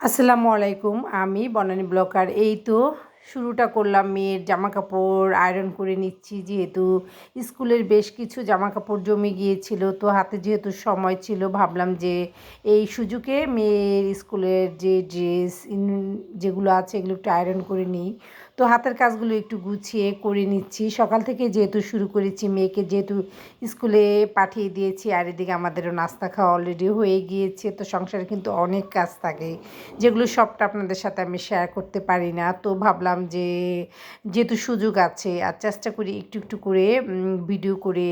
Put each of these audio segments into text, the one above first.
আসসালামু আলাইকুম, আমি বনানী ব্লকার। এই তো শুরুটা করলাম মেয়ের জামা কাপড় আয়রন করে নিচ্ছি, যেহেতু স্কুলের বেশ কিছু জামা কাপড় জমে গিয়েছিল, তো হাতে যেহেতু সময় ছিল, ভাবলাম যে এই সুযোগে মেয়ের স্কুলের যে ড্রেস যেগুলো আছে, এগুলো একটু আয়রন করে নিই। তো হাতের কাজগুলো একটু গুছিয়ে করে নিচ্ছি। সকাল থেকে যেহেতু শুরু করেছি, মেয়েকে যেহেতু স্কুলে পাঠিয়ে দিয়েছি আর এদিকে আমাদেরও নাস্তা খাওয়া অলরেডি হয়ে গিয়েছে, তো সংসারে কিন্তু অনেক কাজ থাকে, যেগুলো সবটা আপনাদের সাথে আমি শেয়ার করতে পারি না। তো ভাবলাম যে যেহেতু সুযোগ আছে, আর চেষ্টা করি একটু একটু করে ভিডিও করে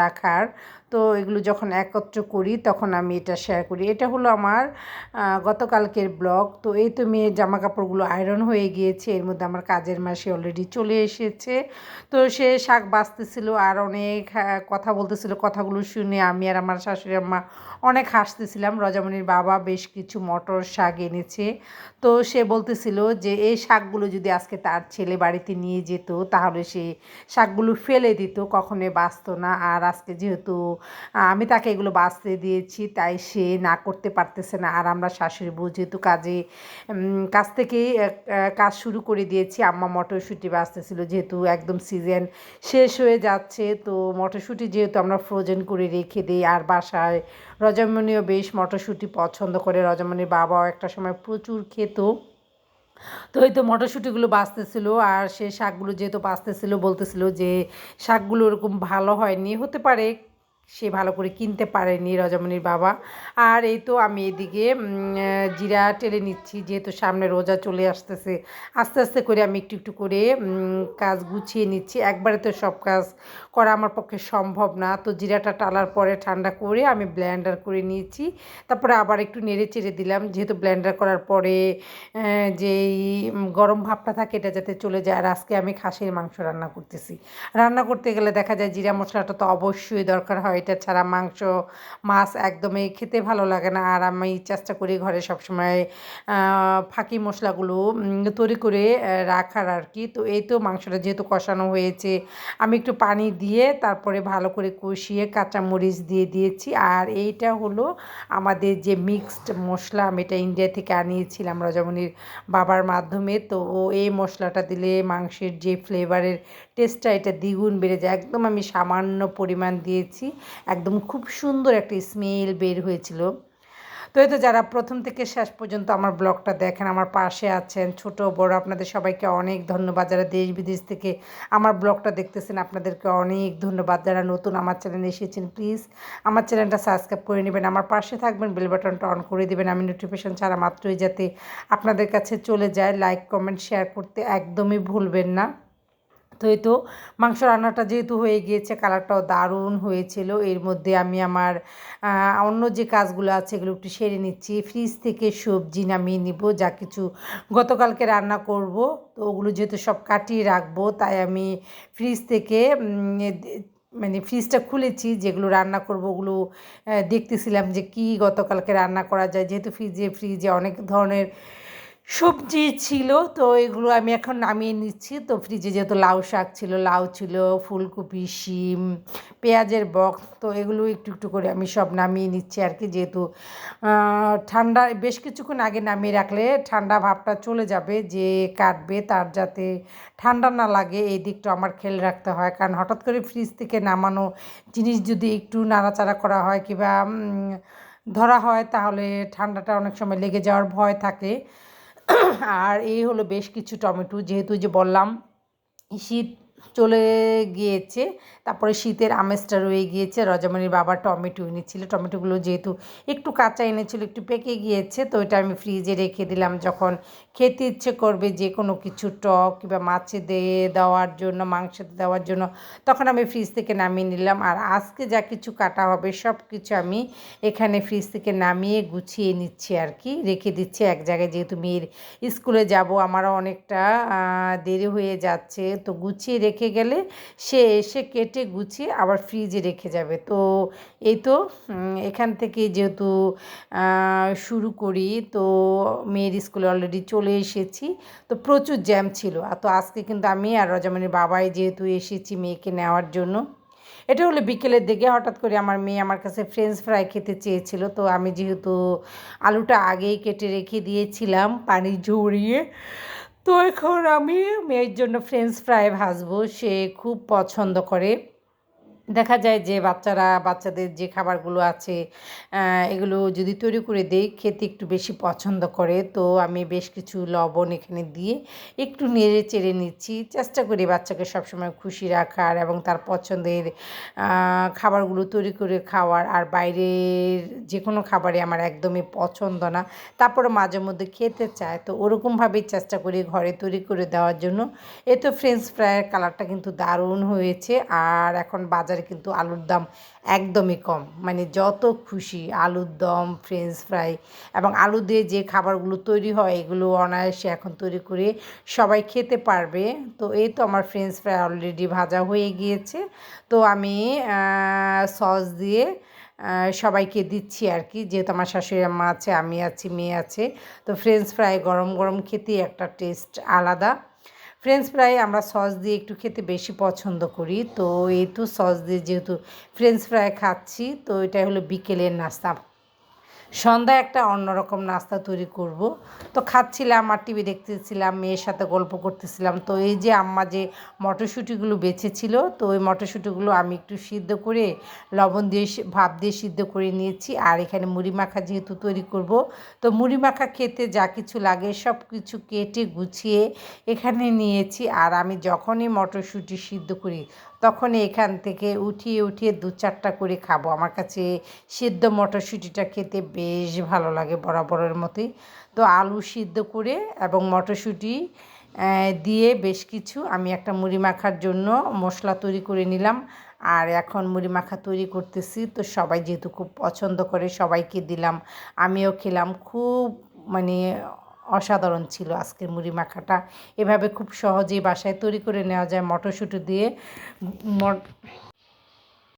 রাখার, তো এগুলো যখন একত্র করি তখন আমি এটা শেয়ার করি। এটা হলো আমার গতকালকের ব্লগ তো এই তো মেয়ের জামা কাপড়গুলো আয়রন হয়ে গিয়েছে, এর মধ্যে আমার কাজের মাসে অলরেডি চলে এসেছে। তো সে শাক বাঁচতেছিল আর অনেক কথা বলতেছিল কথাগুলো শুনে আমি আর আমার শাশুড়ি আম্মা অনেক হাসতেছিলাম। রজামণির বাবা বেশ কিছু মটর শাক এনেছে। তো সে বলতেছিল যে, এই শাকগুলো যদি আজকে তার ছেলে বাড়িতে নিয়ে যেত, তাহলে সে শাকগুলো ফেলে দিত কখনোই বাঁচত না। আর আজকে যেহেতু আমি তাকে এগুলো বাঁচতে দিয়েছি, তাই সে না করতে পারতেছে না। আর আমরা শাশুড়ি বউ যেহেতু কাজে কাজ থেকেই কাজ শুরু করে দিয়েছি। আম্মা মটরশুঁটি বাঁচতেছিল যেহেতু একদম সিজন শেষ হয়ে যাচ্ছে। তো মটরশুঁটি যেহেতু আমরা ফ্রোজেন করে রেখে দিই, আর বাসায় রজমণিও বেশ মটরশুঁটি পছন্দ করে। রজমণির বাবাও একটা সময় প্রচুর খেত। তো এই তো মটরশুঁটিগুলো বাঁচতেছিল, আর সে শাকগুলো যেহেতু বাঁচতেছিল, বলতেছিল যে শাকগুলো ওরকম ভালো হয়নি। হতে পারে সে ভালো করে কিনতে পারেনি রজমণির বাবা। আর এই তো আমি এদিকে জিরা টেলে নিচ্ছি, যেহেতু সামনে রোজা চলে আসতেছে। আস্তে আস্তে করে আমি একটু একটু করে কাজ গুছিয়ে নিচ্ছি। একবারে তো সব কাজ করা আমার পক্ষে সম্ভব না। তো জিরাটা টালার পরে ঠান্ডা করে আমি ব্লেন্ডার করে নিয়েছি। তারপরে আবার একটু নেড়ে চেড়ে দিলাম। যেহেতু ব্লেন্ডার করার পরে যেই গরম ভাবটা থাকে এটা যাতে চলে যায়। আর আজকে আমি খাসির মাংস রান্না করতেছি। রান্না করতে গেলে দেখা যায় জিরা মশলাটা তো অবশ্যই দরকার হয়। এটা ছাড়া মাংস, মাছ একদমই খেতে ভালো লাগে না। আর আমি চেষ্টা করি ঘরে সবসময় ফাঁকি মশলাগুলো তৈরি করে রাখার আর কি। তো এই তো মাংসটা যেহেতু কষানো হয়েছে, আমি একটু পানি দিয়ে তারপরে ভালো করে কষিয়ে কাঁচামরিচ দিয়ে দিয়েছি। আর এইটা হলো আমাদের যে মিক্সড মশলা আমি এটা ইন্ডিয়া থেকে আনিয়েছিলাম রজমনির বাবার মাধ্যমে। তো এই মশলাটা দিলে মাংসের যে ফ্লেভারের টেস্টটা এটা দ্বিগুণ বেড়ে যায়। একদম আমি সামান্য পরিমাণ দিয়েছি। একদম খুব সুন্দর একটা স্মেল বের হয়েছিল। তো এই তো যারা প্রথম থেকে শেষ পর্যন্ত আমার ব্লগটা দেখেন, আমার পাশে আছেন ছোট, বড়, আপনাদের সবাইকে অনেক ধন্যবাদ। যারা দেশ বিদেশ থেকে আমার ব্লগটা দেখতেছেন, আপনাদেরকে অনেক ধন্যবাদ। যারা নতুন আমার চ্যানেলে এসেছেন প্লিজ আমার চ্যানেলটা সাবস্ক্রাইব করে নেবেন। আমার পাশে থাকবেন বেল বাটনটা অন করে দেবেন। আমি নোটিফিকেশান ছাড়া মাত্রই যাতে আপনাদের কাছে চলে যায়। লাইক কমেন্ট শেয়ার করতে একদমই ভুলবেন না। তো এই তো মাংস রান্নাটা যেহেতু হয়ে গিয়েছে, কালারটাও দারুণ হয়েছিল। এর মধ্যে আমি আমার অন্য যে কাজগুলো আছে এগুলো একটু সেরে নিচ্ছি। ফ্রিজ থেকে সবজি নামিয়ে নিব, যা কিছু গতকালকে রান্না করব। তো ওগুলো যেহেতু সব কাটিয়ে রাখব, তাই আমি ফ্রিজ থেকে মানে ফ্রিজটা খুলেছি, যেগুলো রান্না করব ওগুলো দেখতেছিলাম যে কি গতকালকে রান্না করা যায়। যেহেতু ফ্রিজে ফ্রিজে অনেক ধরনের সবজি ছিল, তো এগুলো আমি এখন নামিয়ে নিচ্ছি। তো ফ্রিজে যেহেতু লাউ শাক ছিল, লাউ ছিল, ফুলকপি, শিম, পেঁয়াজের বক্স, তো এগুলো একটু একটু করে আমি সব নামিয়ে নিচ্ছি আর কি। যেহেতু ঠান্ডা, বেশ কিছুক্ষণ আগে নামিয়ে রাখলে ঠান্ডা ভাবটা চলে যাবে যে কাটবে তার যাতে ঠান্ডা না লাগে, এই দিকটা আমার খেয়াল রাখতে হয়। কারণ হঠাৎ করে ফ্রিজ থেকে নামানো জিনিস যদি একটু নাড়াচাড়া করা হয় কিংবা ধরা হয় তাহলে ঠান্ডাটা অনেক সময় লেগে যাওয়ার ভয় থাকে। আর এই হলো বেশ কিছু টমেটো যেহেতু যে বললাম শীত চলে গিয়েছে। তারপরে শীতের আমেজটা রয়ে গিয়েছে। রজামণির বাবা টমেটো এনেছিল। টমেটোগুলো যেহেতু একটু কাঁচা এনেছিল, একটু পেকে গিয়েছে, তো এটা আমি ফ্রিজে রেখে দিলাম। যখন খেতে ইচ্ছে করবে যে কোনো কিছু টক কিংবা মাছে দিয়ে দেওয়ার জন্য মাংসতে দেওয়ার জন্য, তখন আমি ফ্রিজ থেকে নামিয়ে নিলাম। আর আজকে যা কিছু কাটা হবে সব কিছু আমি এখানে ফ্রিজ থেকে নামিয়ে গুছিয়ে নিচ্ছি আর কি। রেখে দিচ্ছি এক জায়গায়, যেহেতু মেয়ের স্কুলে যাব, আমারও অনেকটা দেরি হয়ে যাচ্ছে। তো গুছিয়ে রেখে গেলে সে এসে কেটে গুছিয়ে আবার ফ্রিজে রেখে যাবে। তো এই তো এখান থেকে যেহেতু শুরু করি, তো মেয়ের স্কুলে অলরেডি চলে এসেছি। তো প্রচুর জ্যাম ছিল। তো আজকে কিন্তু আমি আর রজামণির বাবাই যেহেতু এসেছি মেয়েকে নেওয়ার জন্য, এটা হলো বিকেলের দিকে হঠাৎ করে আমার মেয়ে আমার কাছে ফ্রেঞ্চ ফ্রাই খেতে চেয়েছিল। তো আমি যেহেতু আলুটা আগেই কেটে রেখে দিয়েছিলাম পানি ঝরিয়ে তো এখন আমি মেয়ের জন্য ফ্রেঞ্চ ফ্রাই ভাজবো সে খুব পছন্দ করে। দেখা যায় যে বাচ্চারা, বাচ্চাদের যে খাবারগুলো আছে এগুলো যদি তৈরি করে দেই, খেতে একটু বেশি পছন্দ করে। তো আমি বেশ কিছু লবণ এখানে দিয়ে একটু নেড়ে চেড়ে নিচ্ছি। চেষ্টা করি বাচ্চাকে সবসময় খুশি রাখার এবং তার পছন্দের খাবারগুলো তৈরি করে খাওয়ার। আর বাইরের যে কোনো খাবারই আমার একদমই পছন্দ না। তারপরে মাঝে মধ্যে খেতে চায়। তো ওরকমভাবেই চেষ্টা করি ঘরে তৈরি করে দেওয়ার জন্য। এ তো ফ্রেঞ্চ ফ্রাইয়ের কালারটা কিন্তু দারুণ হয়েছে। আর এখন বাজারে কিন্তু আলুর দাম একদমই কম। মানে যত খুশি আলুর দম ফ্রেঞ্চ ফ্রাই এবং আলু দিয়ে যে খাবারগুলো তৈরি হয়, এগুলো অনায়াসে এখন তৈরি করে সবাই খেতে পারবে। তো এই তো আমার ফ্রেঞ্চ ফ্রাই অলরেডি ভাজা হয়ে গিয়েছে। তো আমি সস দিয়ে সবাইকে দিচ্ছি আর কি। যেহেতু আমার শাশুড়ি আম্মা আছে, আমি আছি, মেয়ে আছে, তো ফ্রেঞ্চ ফ্রাই গরম গরম খেতেই একটা টেস্ট আলাদা। ফ্রেঞ্চ ফ্রাই আমরা সস দিয়ে একটু খেতে বেশি পছন্দ করি। তো এই তো সস দিয়ে যেহেতু ফ্রেঞ্চ ফ্রাই খাচ্ছি, তো এটা হলো বিকেলের নাস্তা। সন্ধ্যায় একটা অন্যরকম নাস্তা তৈরি করব। তো খাচ্ছিলাম, আর টিভি দেখতেছিলাম, মেয়ের সাথে গল্প করতেছিলাম। তো এই যে আম্মা যে মটরশুঁটিগুলো বেঁচেছিল তো ওই মটরশুঁটিগুলো আমি একটু সিদ্ধ করে, লবণ দিয়ে ভাপ দিয়ে সিদ্ধ করে নিয়েছি। আর এখানে মুড়ি মাখা যেহেতু তৈরি করব, তো মুড়ি মাখা খেতে যা কিছু লাগে সব কিছু কেটে গুছিয়ে এখানে নিয়েছি। আর আমি যখনই মটরশুঁটি সিদ্ধ করি তখন এখান থেকে উঠিয়ে উঠিয়ে দু চারটা করে খাব। আমার কাছে সিদ্ধ মটরশুঁটিটা খেতে বেশ ভালো লাগে বরাবরের মতোই। তো আলু সিদ্ধ করে এবং মটরশুঁটি দিয়ে বেশ কিছু আমি একটা মুড়ি মাখার জন্য মশলা তৈরি করে নিলাম। আর এখন মুড়ি মাখা তৈরি করতেছি। তো সবাই যেহেতু খুব পছন্দ করে সবাইকে দিলাম। আমিও খেলাম। খুব মানে অসাধারণ ছিল আজকের মুড়ি মাখাটা। এভাবে খুব সহজেই বাসায় তৈরি করে নেওয়া যায় মটরশুঁটি দিয়ে।